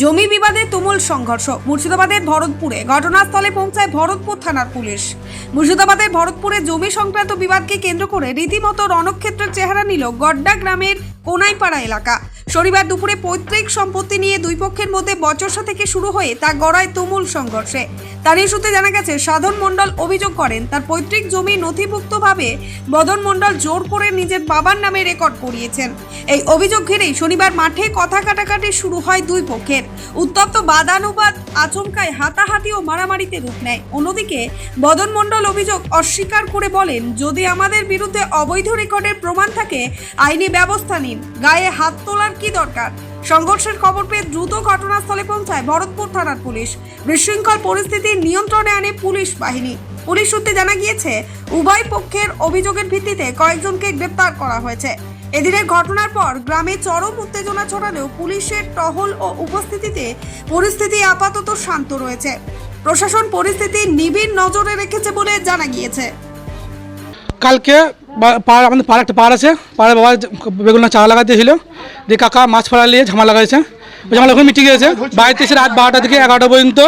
জমি বিবাদে তুমুল সংঘর্ষ। মুর্শিদাবাদের ভরতপুরে ঘটনাস্থলে পৌঁছায় ভরতপুর থানার পুলিশ। মুর্শিদাবাদের ভরতপুরে জমি সংক্রান্ত বিবাদকে কেন্দ্র করে রীতিমতো রণক্ষেত্রের চেহারা নিল গড্ডা গ্রামের কোনাইপাড়া এলাকা। শনিবার দুপুরে পৈতৃক সম্পত্তি নিয়ে দুই পক্ষের মধ্যে বচসা থেকে শুরু হয়ে তা গড়ায় তুমুল সংঘর্ষে। স্থানীয় সূত্রে জানা গেছে, সাধন মণ্ডল অভিযোগ করেন, তার পৈতৃক জমি নথিভুক্তভাবে মদন মণ্ডল জোর করে নিজের বাবার নামে রেকর্ড করিয়েছেন। এই অভিযোগ ঘিরেই শনিবার মাঠে কথা কাটাকাটি শুরু হয় দুই পক্ষের। উত্তপ্ত বাদানুবাদ আচমকায় হাতাহাতি ও মারামারিতে রূপ নেয়। অন্যদিকে বদন মণ্ডল অভিযোগ অস্বীকার করে বলেন, যদি আমাদের বিরুদ্ধে অবৈধ রেকর্ডের প্রমাণ থাকে, আইনি ব্যবস্থা নিন। গায়ে হাত তোলার কি দরকার? সংঘর্ষের খবর পেয়ে দ্রুত ঘটনাস্থলে পৌঁছায় ভরতপুর থানার পুলিশ। বিশৃঙ্খল পরিস্থিতি নিয়ন্ত্রণে আনে পুলিশ বাহিনী। পুলিশ সূত্রে জানা গিয়েছে, উভয় পক্ষের অভিযোগের ভিত্তিতে কয়েকজনকে গ্রেপ্তার করা হয়েছে। এদিনের ঘটনার পর গ্রামে চরম উত্তেজনা ছড়ালেও পুলিশের টহল ও উপস্থিতিতে পরিস্থিতি আপাতত শান্ত রয়েছে। প্রশাসন পরিস্থিতি নিবিড় নজরে রেখেছে বলে জানা গিয়েছে। কালকে পাড়া আমাদের পাড়া একটা পাড় আছে। পাড়ে বাবা বেগুন চারা লাগাতেছিল দিয়ে কাকা মাছ ফাড়া নিয়ে ঝামা লাগাইছে। ঝামেলা এখন মিটে গিয়েছে বাড়িতে এসে রাত বারোটা থেকে এগারোটা পর্যন্ত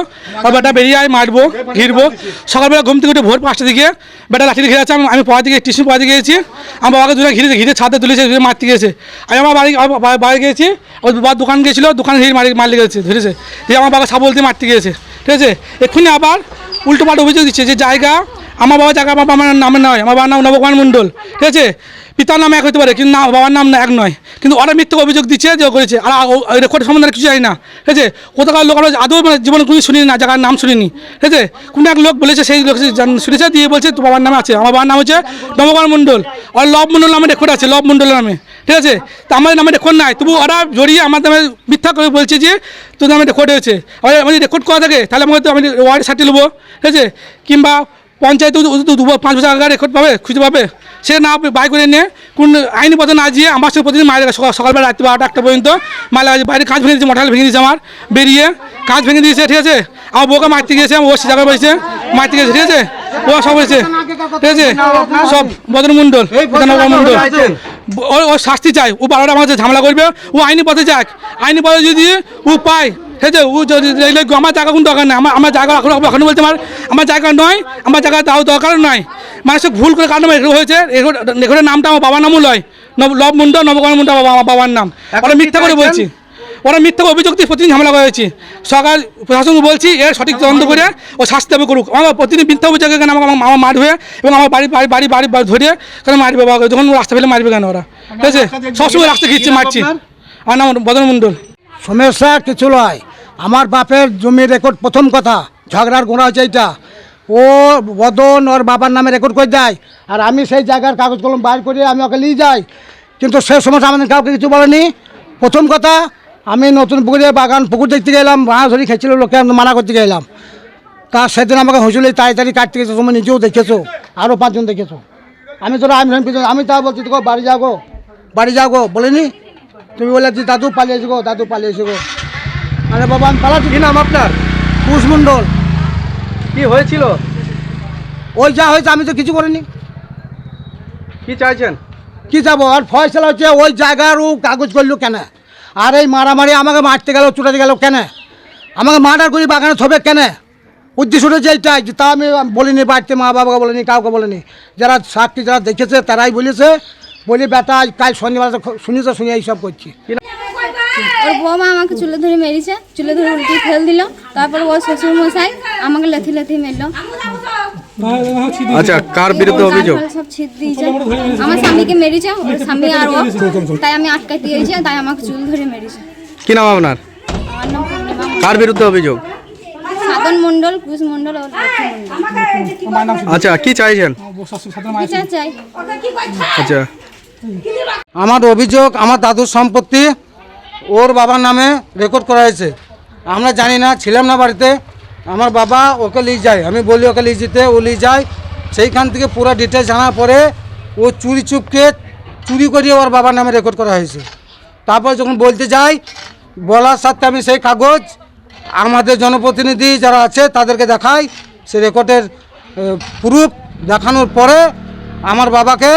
আর বেটা বেরিয়ে আয়, মারবো, ঘিরবো। সকালবেলা ঘুম থেকে উঠে ভোর পাঁচটা দিকে বেটা লাঠি ঘিরে আছে। আমি আমি পড়া দিকে টিউশন পড়া দিকে গেছি আমার বাবাকে দুটো ঘিরে ঘিরে ছাদে তুলেছে মারতে গিয়েছে। আমি আমার বাড়ি বাড়ি গিয়েছি। ওর বাবার দোকান গিয়েছিল, দোকান ঘিরে মারি মারলে গেছে ধরেছে। দিয়ে আমার বাবা সাবল দিয়ে মারতে গিয়েছে। ঠিক আছে? এক্ষুনি আবার উল্টো পাল্টা অভিযোগ দিচ্ছে যে জায়গা আমার বাবার জায়গা বাবা আমার নামে নয়, আমার বাবার নাম নবকুমার মণ্ডল, ঠিক আছে? পিতার নাম এক হতে পারে, কিন্তু না বাবার নাম না এক নয়। কিন্তু ওরা মিথ্যে অভিযোগ দিচ্ছে যে করেছে, আর রেকর্ড সম্বন্ধে কিছু জানি না, ঠিক আছে? কোথাকার লোক আমরা আদৌ মানে জীবনে কোনো শুনিনি না, জায়গার নাম শুনিনি, ঠিক আছে? কোনো এক লোক বলেছে, সেই লোক শুনেছে, দিয়ে বলছে তো বাবার নাম আছে। আমার বাবার নাম হচ্ছে নবকুমার মণ্ডল, আর লব মণ্ডল নামে রেকর্ড আছে, লব মণ্ডলের নামে, ঠিক আছে? তো আমাদের নামে রেকর্ড নাই, তবু ওরা জড়িয়ে আমার নামে মিথ্যা করে বলছে যে, তোর নামে রেকর্ড হয়েছে। আর আমি রেকর্ড করা থাকে, তাহলে আমাকে তো আমি ওয়ার্ড সার্টি নেব, ঠিক আছে? কিংবা পঞ্চায়েত দু পাঁচ বছর আগে রেকর্ড পাবে খুঁজে পাবে। সে না বাই করে নিয়ে কোন আইনি পথে না গিয়ে আমার সাথে প্রতিদিন মায়ের সকাল সকালবেলা রাত্রি বারোটা একটা পর্যন্ত মালা বাইরে কাজ ভেঙে দিয়েছে মঠাল ভেঙে দিয়েছে আমার বেরিয়ে কাজ ভেঙে দিয়েছে ঠিক আছে? আমার বউকে মারতে গিয়েছে ও সে জায়গায় বসেছে মারতে গিয়েছে ঠিক আছে? ও সব হয়েছে ঠিক আছে? সব বদন মণ্ডল মণ্ডল ও ও শাস্তি চাই ও বারোটা আমার ঝামেলা করবে ও আইনি পথে যাক। আইনি পথে যদি ও পায় আছে ও যদি আমার জায়গা কোনো দরকার নেই। আমার আমার জায়গা এখন এখন বলতে আমার আমার জায়গা নয় আমার জায়গা তাও দরকার নয় মানুষ ভুল করে কারণ এগুলো হয়েছে। এখানে নামটা আমার বাবার নামও লয়। নব- লব মুন্ডা নবকুমার মুন্ডা বাবা আমার বাবার নাম। ওরা মিথ্যা করে বলছি। ওরা মিথ্যা অভিযোগ দিয়ে প্রতিদিন ঝামেলা করেছি সকাল প্রশাসনকে বলছি এর সঠিক তদন্ত করে ও শাস্তি হবে করুক। আমার প্রতিদিন মিথ্যা অভিযোগ আমাকে আমার মামা মারবে এবং আমার বাড়ি বাড়ি বাড়ি বাড়ি বাড়ি ধরে কেন মারবে বাবা যখন রাস্তা ফেলে মারবে কেন ওরা? ঠিক আছে? সবসময় রাস্তা খিচ্ছে মারছি। আমার নাম বদন মণ্ডল। সমস্যা কিছু নয় আমার বাপের জমির রেকর্ড প্রথম কথা, ঝগড়ার গোড়া হচ্ছে এইটা। ও বদন ওর বাবার নামে রেকর্ড করে দেয়, আর আমি সেই জায়গার কাগজ কলম বাইর করে আমি ওকে নিয়ে যাই। কিন্তু সে সমস্যা আমাদের কাউকে কিছু বলেনি। প্রথম কথা, আমি নতুন পুকুরে বাগান, পুকুর দেখতে গেলাম মাছ ধরি খেয়েছিল লোকে আমি মানা করতে গেলাম। তা সেদিন আমাকে হুঁচুলি তাড়াতাড়ি কাটতে গেছো, তুমি নিজেও দেখেছ, আরও পাঁচজন দেখেছ। আমি তোরা আমি আমি তা বলছি তো বাড়ি গো বাড়ি গো, বলিনি? তুমি বলে যে দাদু পালিয়েছো গো দাদু পালিয়েছো গো। আরে বাবা আমি পালাচ্ছি। কি নাম আপনার? কুশমণ্ডল। কি হয়েছিল? ওই যা হয়েছে আমি তো কিছু করিনি। কি চাইছেন? কি যাব? আর ফয়সলা হচ্ছে ওই জায়গার ও কাগজ করল কেন? আর এই মারামারি আমাকে মারতে গেল চুটাতে গেল কেন? আমাকে মার্ডার করি বাগানে থবে কেন? উদ্দেশ্যটা যে এইটাই যে তা আমি বলিনি বাড়িতে মা বাবাকে বলিনি কাউকে বলিনি। যারা সাক্ষী যারা দেখেছে তারাই বলেছে বলি বেটা আজ কাল শনিবার শুনেছে শুনে এইসব করছি। ওর বৌমা আমাকে চুলে ধরে মেরেছে চুলে ধরে উল্টি ফেল দিল। তারপর ওর শ্বশুর মশাই আমাকে লেথি লেথি মেরলো। আচ্ছা কার বিরুদ্ধে অভিযোগ? সব দিয়েছে। আমার স্বামীকে মেরেছে ওর স্বামী আর ও তাই আমি আটকাই দিয়েছি তাই আমাকে চুল ধরে মেরেছে। কি নাম আপনার। কার বিরুদ্ধে অভিযোগ? সাধন মণ্ডল কুশ মণ্ডল আচ্ছা কি চাইছেন? আচ্ছা। আমার অভিযোগ, আমার দাদুর সম্পত্তি ওর বাবার নামে রেকর্ড করা হয়েছে। আমরা জানি না, ছিলাম না বাড়িতে। আমার বাবা ওকে নিয়ে যায়। আমি বলি, ওকে নিয়ে যেতে। ও নিয়ে যায়। সেইখান থেকে পুরো ডিটেলস জানার পরে ও চুরি চুপকে চুরি করিয়ে ওর বাবার নামে রেকর্ড করা হয়েছে। তারপর যখন বলতে যাই, বলার সাথে আমি সেই কাগজ, আমাদের জনপ্রতিনিধি যারা আছে তাদেরকে দেখাই। সে রেকর্ডের প্রুফ দেখানোর পরে আমার বাবাকে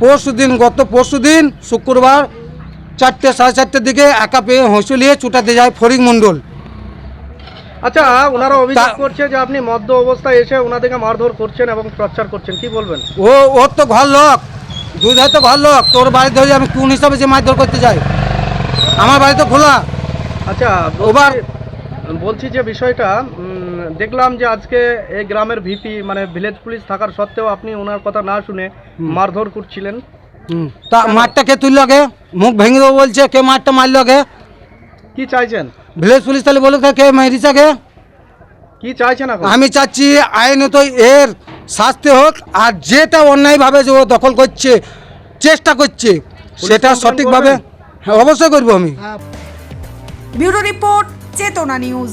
পরশু দিন গত পরশু দিন শুক্রবার চারটে সাড়ে চারটের দিকে একা পেয়ে হঁসুলিয়ে চুটাতে যায় ফরিং মণ্ডল। আচ্ছা ওনারা অভিযোগ করছে যে আপনি মদ্য অবস্থায় এসে ওনাদেরকে মারধর করছেন এবং টর্চার করছেন। কি বলবেন? ও ওর তো ঘর লোক দুই ধারে তো ঘর লোক তোর বাড়ি ধরে আমি কোন হিসাবে যে মারধর করতে যাই? আমার বাড়ি তো খোলা। আচ্ছা ওবার বলছি- যে বিষয়টা দেখলাম যে আজকে এই গ্রামের ভিপি মানে ভিলেজ পুলিশ থাকার সত্ত্বেও আপনি ওনার কথা না শুনে মারধর করছিলেন। তা মাঠটা কে তুললো গে মুখ ভেঙে দেবো বলছে কে মাঠটা মারলো গে কি চাইছেন? ভিলেজ পুলিশ তাহলে বলুক কে মেরিছে গে কি চাইছেন এখন? আমি চাচ্ছি আইনত এর শাস্তি হোক আর যেটা অন্যায়ভাবে যে ও দখল করছে চেষ্টা করছে সেটা সঠিকভাবে হ্যাঁ অবশ্যই করব আমি। Bureau report Chetana news.